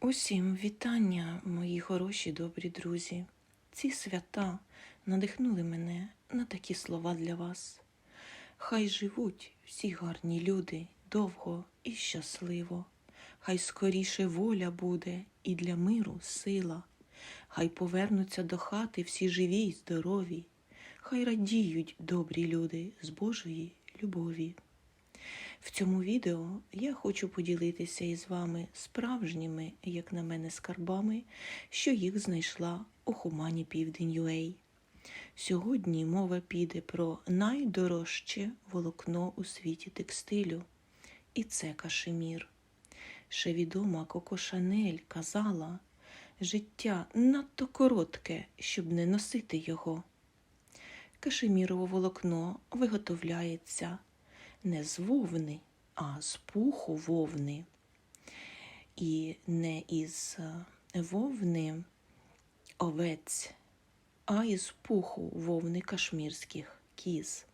Усім вітання, мої хороші добрі друзі. Ці свята надихнули мене на такі слова для вас. Хай живуть всі гарні люди довго і щасливо. Хай скоріше воля буде і для миру сила. Хай повернуться до хати всі живі й здорові. Хай радіють добрі люди з Божої любові. В цьому відео я хочу поділитися із вами справжніми, як на мене, скарбами, що їх знайшла у Хумані Південь UA. Сьогодні мова піде про найдорожче волокно у світі текстилю, і це кашемір. Ще відома Коко Шанель казала, життя надто коротке, щоб не носити його. Кашемірове волокно виготовляється не з вовни, а з пуху вовни. І не із е, вовни овець, а із пуху вовни кашмірських кіз.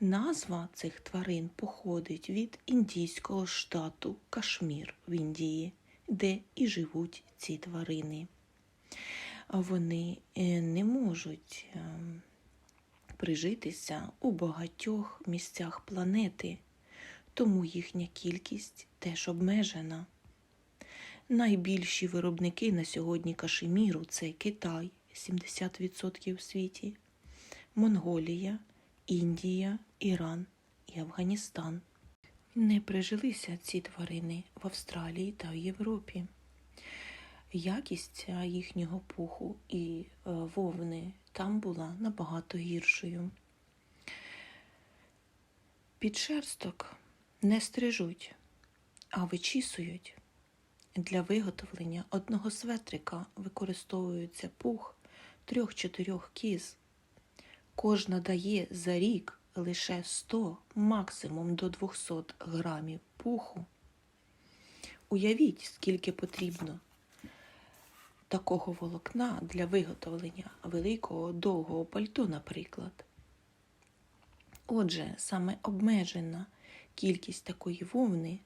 Назва цих тварин походить від індійського штату Кашмір в Індії, де і живуть ці тварини. Вони е, не можуть ем, прижитися у багатьох місцях планети, тому їхня кількість теж обмежена. Найбільші виробники на сьогодні кашеміру це Китай 70% в світі, Монголія, Індія, Іран і Афганістан. Не прижилися ці тварини в Австралії та в Європі. Якість їхнього пуху і е, вовни там була набагато гіршою. Підшерсток не стрижуть, а вичісують. Для виготовлення одного светрика використовується пух трьох-чотирьох кіз. Кожна дає за рік лише 100, максимум до 200 грамів пуху. Уявіть, скільки потрібно такого волокна для виготовлення великого довгого пальто, наприклад. Отже, саме обмежена кількість такої вовни,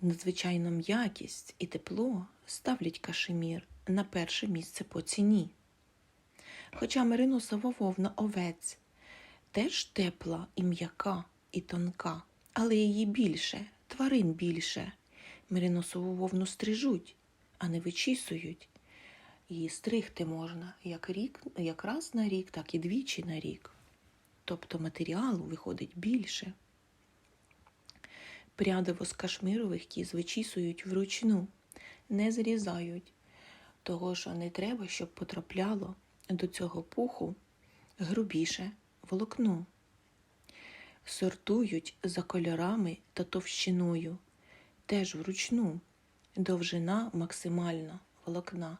надзвичайна м'якість і тепло ставлять кашемір на перше місце по ціні. Хоча мериносова вовна овець теж тепла і м'яка і тонка, але її більше, тварин більше. Мериносову вовну стрижуть, а не вичісують. І стригти можна як, рік, як раз на рік, так і двічі на рік. Тобто матеріалу виходить більше. Прядиво з кашмирових кіз вичісують вручну, не зрізають, того що не треба, щоб потрапляло до цього пуху грубіше волокно. Сортують за кольорами та товщиною теж вручну, довжина максимальна волокна,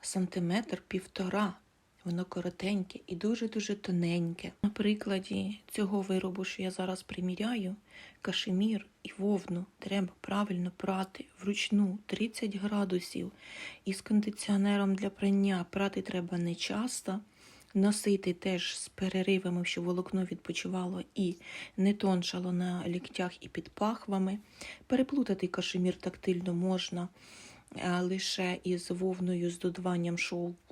сантиметр півтора, воно коротеньке і дуже-дуже тоненьке. На прикладі цього виробу, що я зараз приміряю, кашемір і вовну треба правильно прати вручну 30 градусів. І з кондиціонером для прання прати треба не часто. Носити теж з переривами, щоб волокно відпочивало і не тоншало на ліктях і під пахвами. Переплутати кашемір тактильно можна лише із вовною з додаванням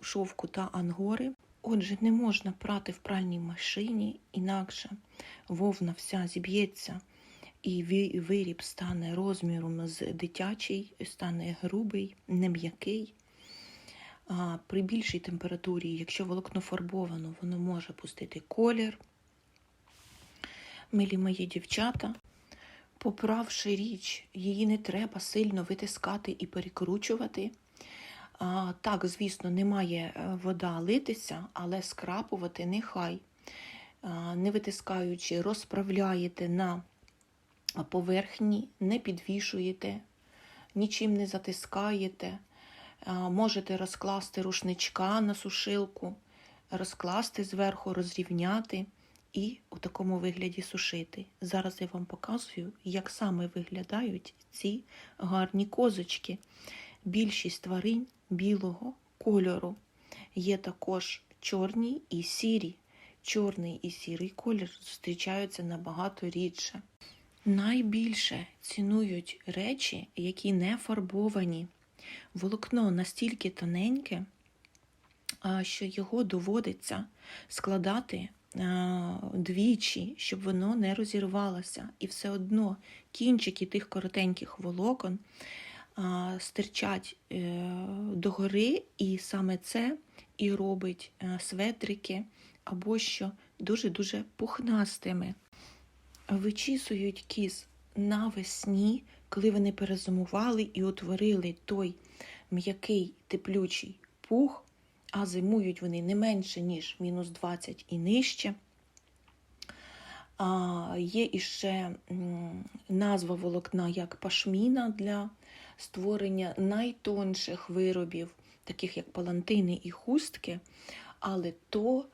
шовку та ангори. Отже, не можна прати в пральній машині, інакше вовна вся зіб'ється, і виріб стане розміром з дитячий, стане грубий, нем'який. А При більшій температурі, якщо волокно фарбовано, воно може пустити колір. Милі мої дівчата, поправши річ, її не треба сильно витискати і перекручувати. Так, звісно, не має е, вода литися, але скрапувати нехай. Не витискаючи, розправляєте на поверхні, не підвішуєте, нічим не затискаєте. Можете розкласти рушничка на сушилку, розкласти зверху, розрівняти і у такому вигляді сушити. Зараз я вам показую, як саме виглядають ці гарні козочки. Більшість тварин білого кольору. Є також чорні і сірі. Чорний і сірий колір зустрічаються набагато рідше. найбільше цінують речі, які не фарбовані. Волокно настільки тоненьке, що його доводиться складати двічі, щоб воно не розірвалося. І все одно кінчики тих коротеньких волокон стирчать е, догори, і саме це і робить е, светрики або що дуже-дуже пухнастими. Вичісують кіз навесні, коли вони перезимували і утворили той м'який теплючий пух, а зимують вони не менше, ніж мінус 20 і нижче. А, Є іще назва волокна як пашміна для створення найтонших виробів, таких як палантини і хустки, але то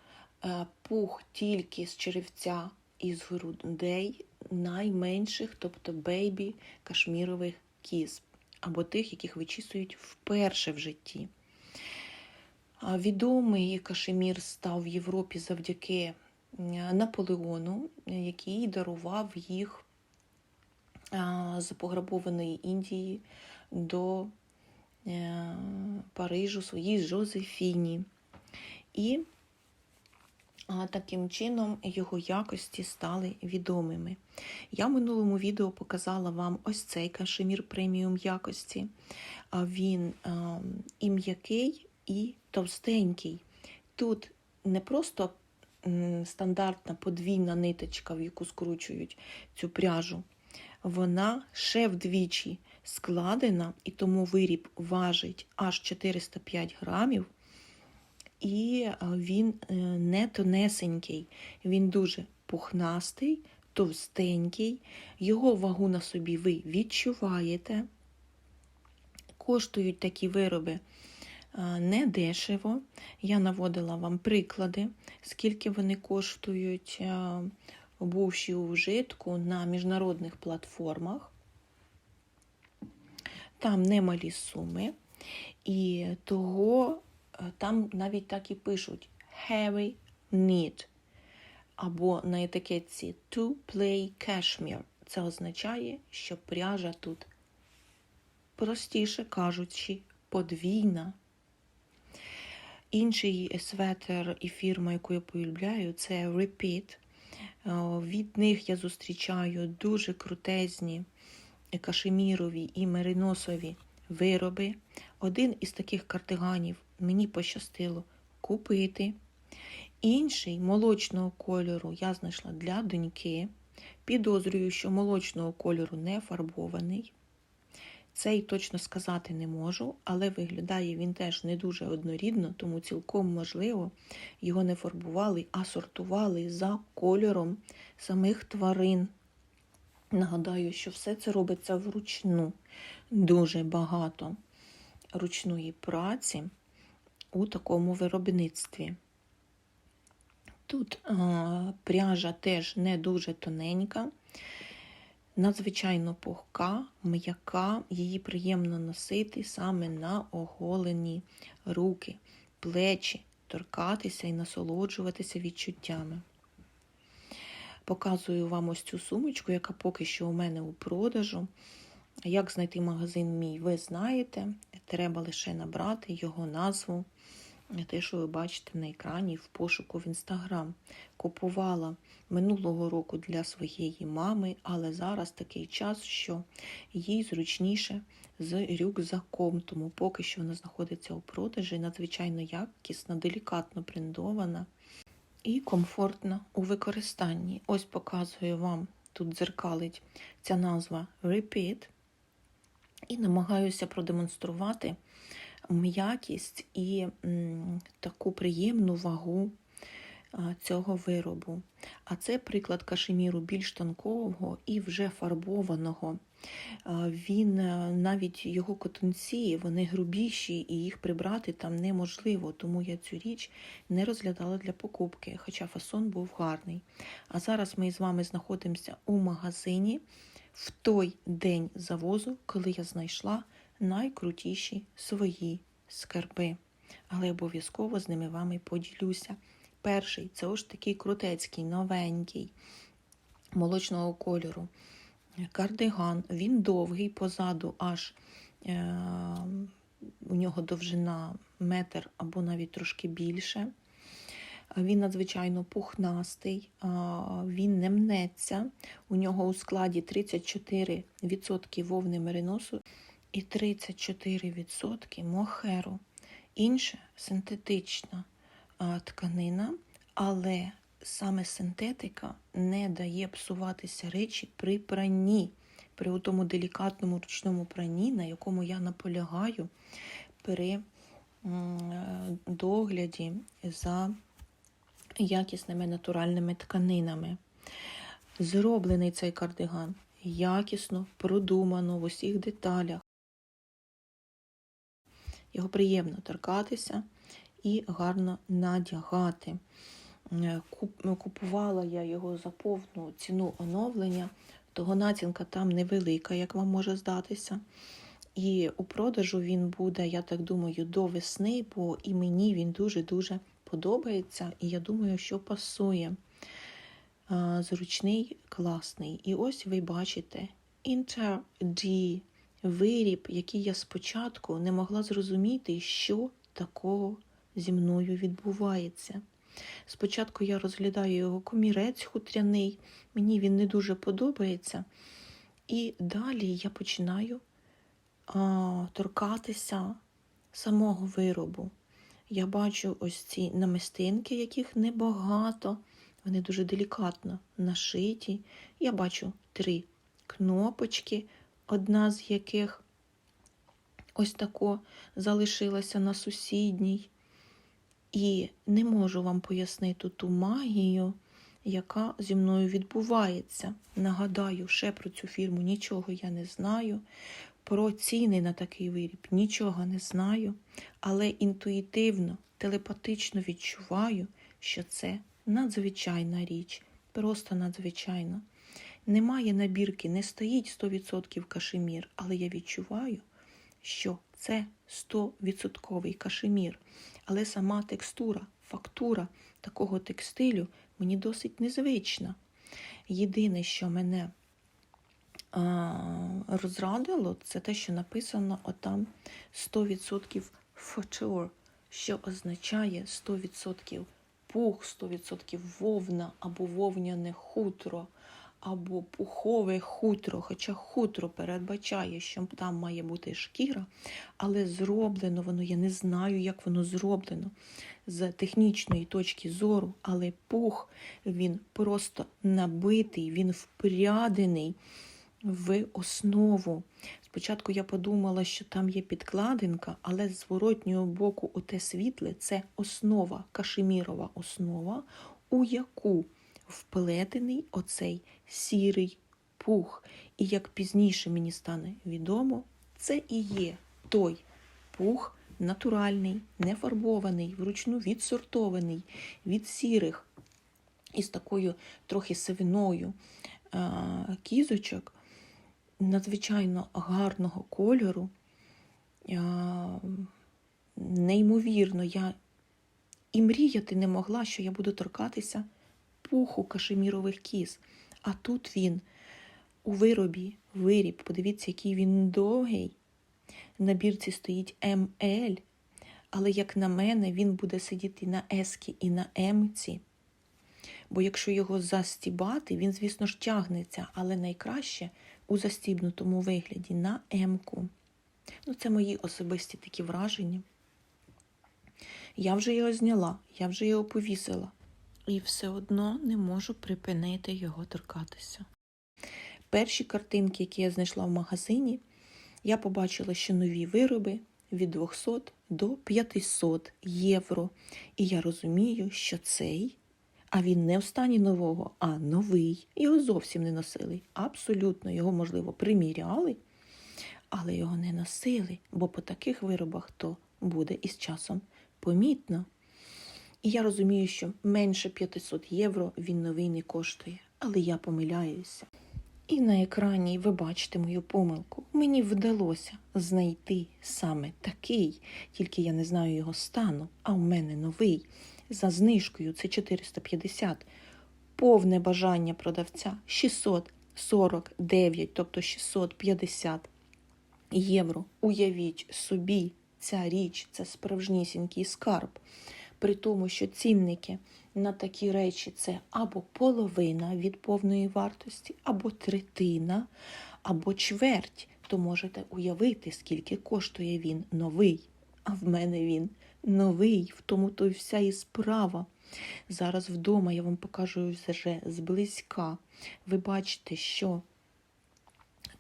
е, пух тільки з черевця і з грудей найменших, тобто бейбі кашмірових кіз, або тих, яких вичісують вперше в житті. Відомий кашемір став в Європі завдяки е, Наполеону, який дарував їх з пограбованої Індії до е, Парижу своїй Жозефіні. І а, таким чином його якості стали відомими. Я в минулому відео показала вам ось цей кашемір преміум якості. Він і м'який, і товстенький. Тут не просто стандартна подвійна ниточка, в яку скручують цю пряжу, вона ще вдвічі складена, і тому виріб важить аж 405 грамів. І е, він е, не тонесенький, він дуже пухнастий, товстенький. Його вагу на собі ви відчуваєте. Коштують такі вироби е, недешево. Я наводила вам приклади, скільки вони коштують, бувши у вжитку на міжнародних платформах. Там немалі суми, і того там навіть так і пишуть heavy knit, або на етикетці to play cashmere. Це означає, що пряжа тут, простіше кажучи, подвійна. Інший светер і фірма, яку я полюбляю, це Repeat. Е, Від них я зустрічаю дуже крутезні кашемірові і мериносові вироби. Один із таких картиганів мені пощастило купити. Інший молочного кольору я знайшла для доньки. Підозрюю, що молочного кольору не фарбований. Цей точно сказати не можу, але виглядає він теж не дуже однорідно, тому цілком можливо його не фарбували, а сортували за кольором самих тварин. Нагадаю, що все це робиться вручну. Дуже багато ручної праці у такому виробництві. Тут а, пряжа теж не дуже тоненька, надзвичайно пухка, м'яка, її приємно носити саме на оголені руки, плечі, торкатися і насолоджуватися відчуттями. Показую вам ось цю сумочку, яка поки що у мене у продажу. Як знайти магазин мій, ви знаєте. Треба лише набрати його назву, те, що ви бачите на екрані в пошуку в інстаграм. Купувала минулого року для своєї мами, але зараз такий час, що їй зручніше з рюкзаком, тому поки що вона знаходиться у продажі, надзвичайно якісна, делікатно принтована і комфортна у використанні. Ось показую вам, тут дзеркалить ця назва Repeat. І намагаюся продемонструвати м'якість і таку приємну вагу цього виробу. А це приклад кашеміру більш тонкого і вже фарбованого. Він е, навіть його котунці, вони грубіші, і їх прибрати там неможливо, тому я цю річ не розглядала для покупки, хоча фасон був гарний. А зараз ми з вами знаходимося у магазині в той день завозу, коли я знайшла найкрутіші свої скарби. Але обов'язково з ними вами поділюся. Перший це ось такий крутецький, новенький, молочного кольору. кардиган. Він довгий, позаду аж е, у нього довжина метр або навіть трошки більше. Він надзвичайно пухнастий, він не мнеться. У нього у складі 34% вовни мериносу і 34% мохеру. Інше синтетична тканина, але саме синтетика не дає псуватися речі при пранні, при тому делікатному ручному пранні, на якому я наполягаю при е, догляді за якісними натуральними тканинами. Зроблений цей кардиган якісно, продумано в усіх деталях. Його приємно торкатися і гарно надягати. Купувала я його за повну ціну оновлення, того націнка там невелика, як вам може здатися. І у продажу він буде, я так думаю, до весни, бо і мені він дуже-дуже подобається, і я думаю, що пасує. Зручний, класний. І ось ви бачите D виріб, який я спочатку не могла зрозуміти, що такого зі мною відбувається. Спочатку я розглядаю його комірець хутряний, мені він не дуже подобається. І далі я починаю а, торкатися самого виробу. Я бачу ось ці намистинки, яких небагато, вони дуже делікатно нашиті. Я бачу три кнопочки, одна з яких ось тако залишилася на сусідній. І не можу вам пояснити ту магію, яка зі мною відбувається. Нагадаю, ще про цю фірму нічого я не знаю. Про ціни на такий виріб нічого не знаю, але інтуїтивно, телепатично відчуваю, що це надзвичайна річ, просто надзвичайна. Немає набірки, не стоїть 100% кашемір, але я відчуваю, що це 100% кашемір. Але сама текстура, фактура такого текстилю мені досить незвична. Єдине, що мене розрадило, це те, що написано отам 100% футур, що означає 100% пух, 100% вовна або вовняне хутро, або пухове хутро. Хоча хутро передбачає, що там має бути шкіра, але зроблено воно, я не знаю, як воно зроблено з технічної точки зору, але пух він просто набитий, він впрядений в основу. Спочатку я подумала, що там є підкладинка, але з зворотнього боку оте світле це основа, кашемірова основа, у яку вплетений оцей сірий пух. І як пізніше мені стане відомо, це і є той пух натуральний, нефарбований, вручну відсортований від сірих із такою трохи сивиною кізочок надзвичайно гарного кольору. Неймовірно, я і мріяти не могла, що я буду торкатися пуху кашемірових кіз. А тут він у виробі, виріб, подивіться, який він довгий. На бірці стоїть МЛ, але, як на мене, він буде сидіти на ескі і на емці. Бо якщо його застібати, він, звісно ж, тягнеться, але найкраще у застібнутому вигляді на емку. Ну, це мої особисті такі враження. Я вже його зняла, я вже його повісила. І все одно не можу припинити його торкатися. Перші картинки, які я знайшла в магазині, я побачила, що нові вироби від 200 до 500 євро. І я розумію, що цей, а він не в стані нового, а новий. Його зовсім не носили. Абсолютно його, можливо, приміряли, але його не носили, бо по таких виробах то буде із часом помітно. І я розумію, що менше 500 євро він новий не коштує, але я помиляюся. І на екрані ви бачите мою помилку. Мені вдалося знайти саме такий, тільки я не знаю його стану, а у мене новий. За знижкою це 450. Повне бажання продавця 649, тобто 650 євро. Уявіть собі, ця річ це справжнісінький скарб. При тому, що цінники на такі речі це або половина від повної вартості, або третина, або чверть. То можете уявити, скільки коштує він новий. А в мене він новий, в тому то й вся і справа. Зараз вдома я вам покажу вже зблизька. Ви бачите, що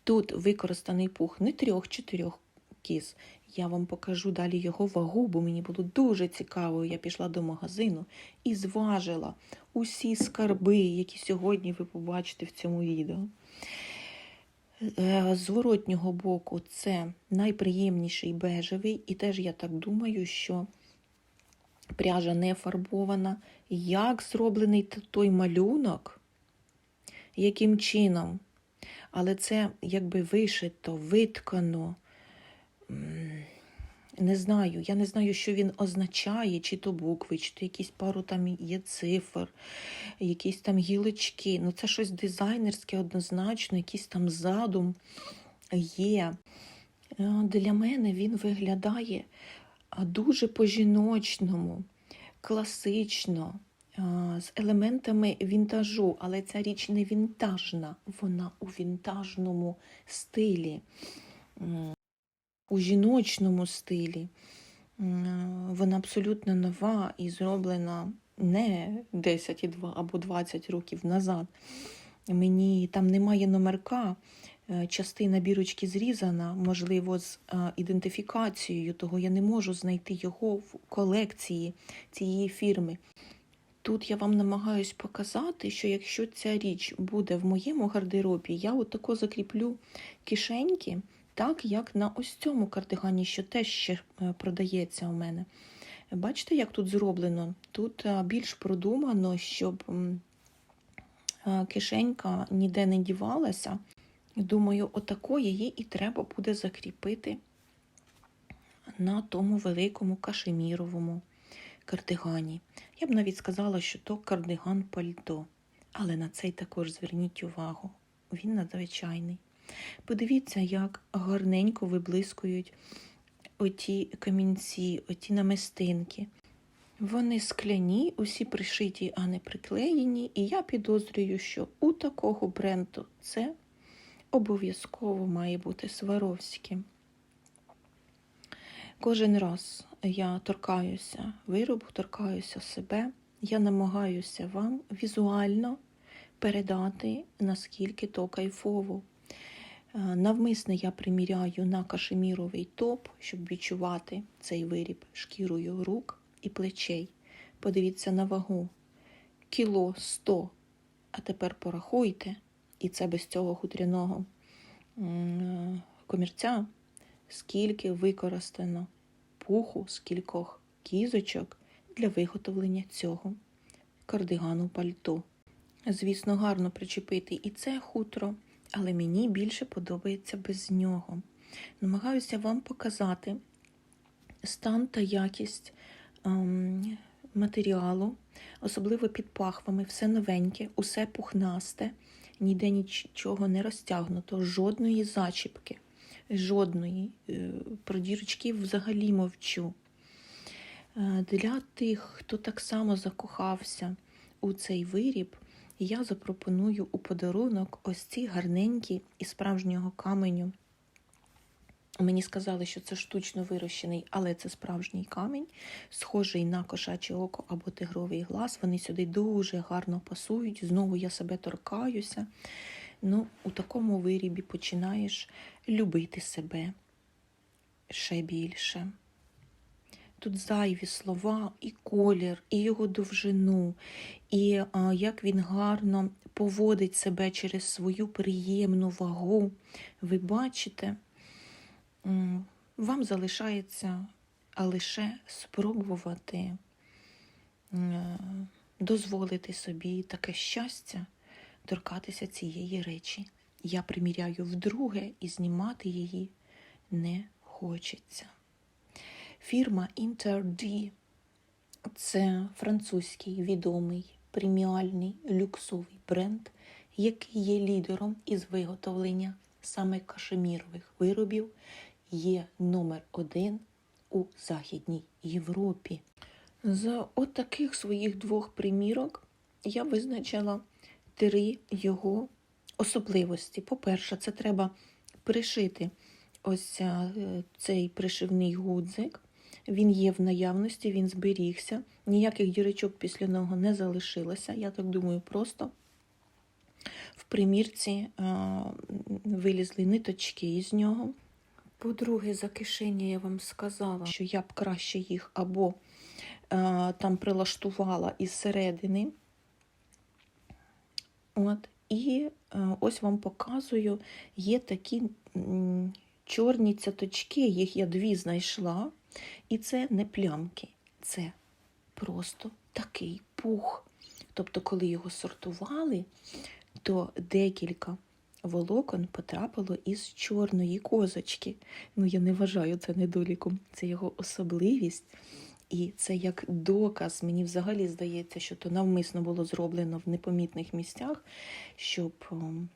тут використаний пух не трьох-чотирьох кіз. Я вам покажу далі його вагу, бо мені було дуже цікаво. Я пішла до магазину і зважила усі скарби, які сьогодні ви побачите в цьому відео. Е, зворотнього боку це найприємніший бежевий, і теж я так думаю, що пряжа не фарбована. Як зроблений той малюнок, яким чином? Але це якби вишито, виткано. Не знаю, я не знаю, що він означає, чи то букви, чи то якісь пару там є цифр, якісь там гілочки. Ну, це щось дизайнерське однозначно, якийсь там задум є. Е, Для мене він виглядає дуже по-жіночному, класично, з елементами вінтажу, але ця річ не вінтажна, вона у вінтажному стилі, у жіночному стилі. Вона абсолютно нова і зроблена не 10 або 20 років назад. Мені там немає номерка, е, частина бірочки зрізана, можливо, з е, ідентифікацією, того я не можу знайти його в колекції цієї фірми. Тут я вам намагаюсь показати, що якщо ця річ буде в моєму гардеробі, я отако закріплю кишеньки, так як на ось цьому кардигані, що теж ще е, продається у мене. Бачите, як тут зроблено? Тут е, більш продумано, щоб е, кишенька ніде не дівалася. Думаю, отако її і треба буде закріпити на тому великому кашеміровому кардигані. Я б навіть сказала, що то кардиган пальто. Але на цей також зверніть увагу. Він надзвичайний. Подивіться, як гарненько виблискують оті камінці, оті намистинки. Вони скляні, усі пришиті, а не приклеєні, і я підозрюю, що у такого бренду це обов'язково має бути Сваровським. Кожен раз я торкаюся виробу, торкаюся себе, я намагаюся вам візуально передати, наскільки то кайфово. Е, Навмисне я приміряю на кашеміровий топ, щоб відчувати цей виріб шкірою рук і плечей. Подивіться на вагу. Кіло 100. А тепер порахуйте, і це без цього хутряного комірця, скільки використано пуху, скількох кізочок для виготовлення цього кардигану пальто. Звісно, гарно причепити і це хутро, але мені більше подобається без нього. Намагаюся вам показати стан та якість ем, матеріалу, особливо під пахвами, все новеньке, усе пухнасте, ніде нічого не розтягнуто, жодної зачіпки, жодної. Е, Про дірочки взагалі мовчу. Е, Для тих, хто так само закохався у цей виріб, я запропоную у подарунок ось ці гарненькі із справжнього каменю. Мені сказали, що це штучно вирощений, але це справжній камінь, схожий на кошаче око або тигровий глаз. Вони сюди дуже гарно пасують. Знову я себе торкаюся. Ну, у такому вирібі починаєш любити себе ще більше. Тут зайві слова, і колір, і його довжину, і а, як він гарно поводить себе через свою приємну вагу. Ви бачите, вам залишається а лише спробувати дозволити собі таке щастя торкатися цієї речі. Я приміряю вдруге і знімати її не хочеться. Фірма Interd це французький відомий преміальний люксовий бренд, який є лідером із виготовлення саме кашемірових виробів, є номер один у Західній Європі. З отаких своїх двох примірок я визначила три його особливості. По-перше, це треба пришити ось е, цей пришивний гудзик. Він є в наявності, він зберігся. Ніяких дірочок після нього не залишилося. Я так думаю, просто в примірці вилізли ниточки із нього. По-друге, за кишені я вам сказала, що я б краще їх або там прилаштувала із середини. От. І ось вам показую, є такі м, чорні цяточки, їх я дві знайшла. І це не плямки, це просто такий пух. Тобто, коли його сортували, то декілька волокон потрапило із чорної козочки. Ну, я не вважаю це недоліком, це його особливість. І це як доказ, мені взагалі здається, що то навмисно було зроблено в непомітних місцях, щоб ем,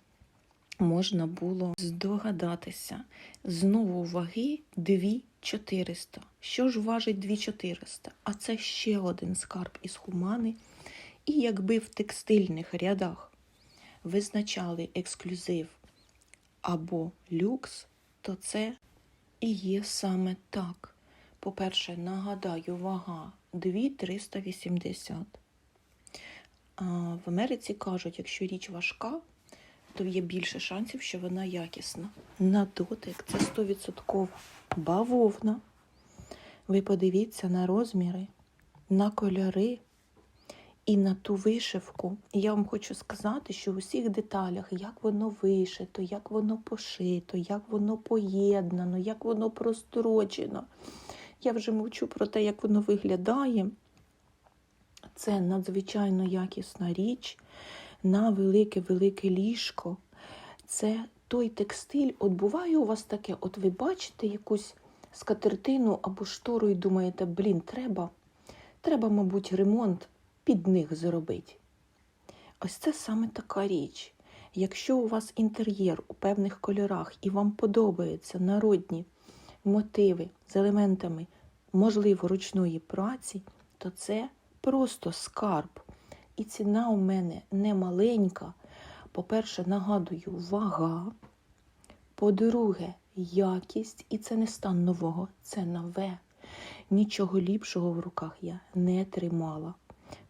можна було здогадатися. Знову ваги 2400. Що ж важить 2400? А це ще один скарб із хумани. І якби в текстильних рядах визначали ексклюзив або люкс, то це і є саме так. По-перше, нагадаю, вага 2380. В Америці кажуть, якщо річ важка, то є більше шансів, що вона якісна. На дотик це 100% бавовна. Ви подивіться на розміри, на кольори і на ту вишивку. Я вам хочу сказати, що у всіх деталях, як воно вишито, як воно пошито, як воно поєднано, як воно прострочено. Я вже мовчу про те, як воно виглядає. Це надзвичайно якісна річ на велике-велике ліжко. Це той текстиль. От буває у вас таке, от ви бачите якусь скатертину або штору і думаєте, блін, треба, треба, мабуть, ремонт під них зробити. Ось це саме така річ. Якщо у вас інтер'єр у певних кольорах і вам подобаються народні мотиви з елементами, можливо, ручної праці, то це просто скарб. І ціна у мене не маленька. По-перше, нагадую, вага. По-друге, якість, і це не стан нового, це нове. Нічого ліпшого в руках я не тримала.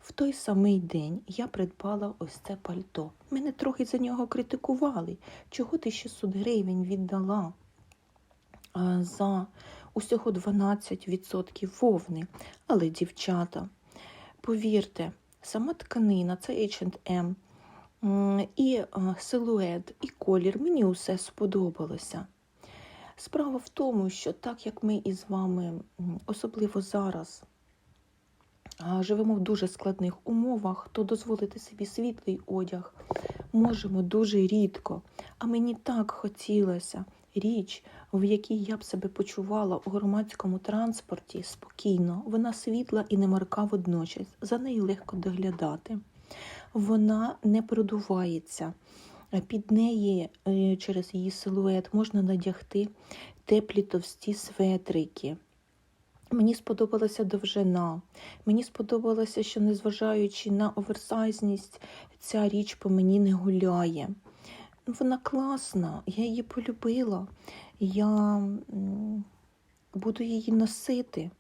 В той самий день я придбала ось це пальто. Мене трохи за нього критикували. Чого ти 600 гривень віддала за усього 12% вовни. Але, дівчата, повірте, сама тканина, це H&M, і силует, і колір, мені усе сподобалося. Справа в тому, що так як ми із вами, особливо зараз, живемо в дуже складних умовах, то дозволити собі світлий одяг можемо дуже рідко. А мені так хотілося річ, в якій я б себе почувала у громадському транспорті спокійно. Вона світла і не марка водночас. За нею легко доглядати. Вона не продувається. Під неї е, через її силует можна надягти теплі товсті светрики. Мені сподобалася довжина. Мені сподобалося, що, незважаючи на оверсайзність, ця річ по мені не гуляє. Вона класна, я її полюбила. Я буду її носити.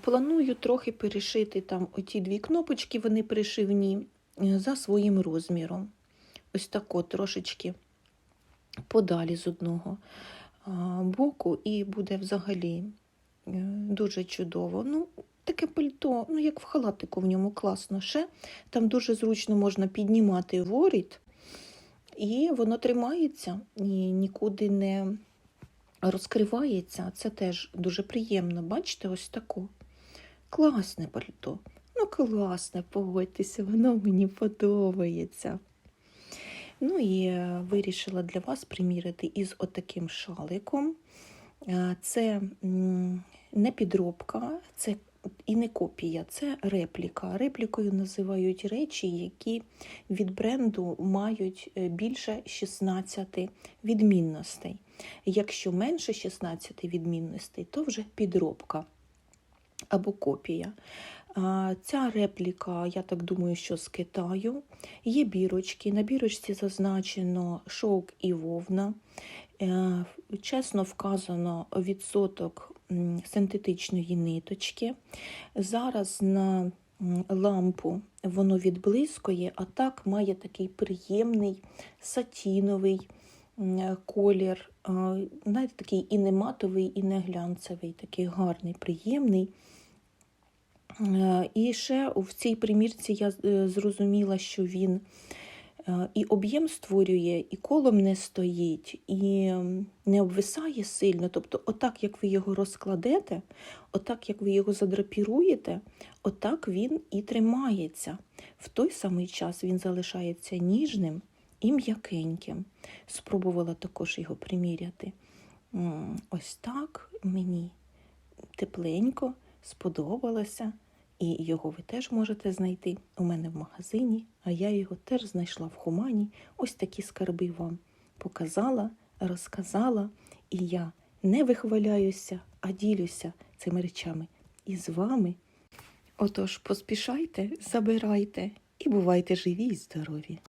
Планую трохи перешити там оті дві кнопочки, вони пришивні, е, за своїм розміром. Ось тако трошечки подалі з одного боку, і буде взагалі е, дуже чудово. Ну, таке пальто, ну як в халатику в ньому класно. Ще там дуже зручно можна піднімати воріт, і воно тримається і нікуди не розкривається. Це теж дуже приємно. Бачите, ось таку. Класне пальто. Ну, класне, погодьтеся, воно мені подобається. Ну і е, вирішила для вас приміряти із отаким шаликом. Е, Це не підробка, це і не копія, це репліка. Реплікою називають речі, які від бренду мають е, більше 16 відмінностей. Якщо менше 16 відмінностей, то вже підробка або копія. Ця репліка, я так думаю, що з Китаю. Є бірочки. На бірочці зазначено шовк і вовна. Е, Чесно вказано відсоток синтетичної ниточки. Зараз на лампу воно відблискує, а так має такий приємний сатіновий колір. Знаєте, такий і не матовий, і не глянцевий, такий гарний, приємний. Е, І ще в цій примірці я е, зрозуміла, що він і об'єм створює, і колом не стоїть, і не обвисає сильно. Тобто, отак, як ви його розкладете, отак, як ви його задрапіруєте, отак він і тримається. В той самий час він залишається ніжним і м'якеньким. Спробувала також його приміряти. Ось так мені тепленько, сподобалося. І його ви теж можете знайти у мене в магазині, а я його теж знайшла в Хумані. Ось такі скарби вам показала, розказала, і я не вихваляюся, а ділюся цими речами із вами. Отож, поспішайте, забирайте і бувайте живі й здорові!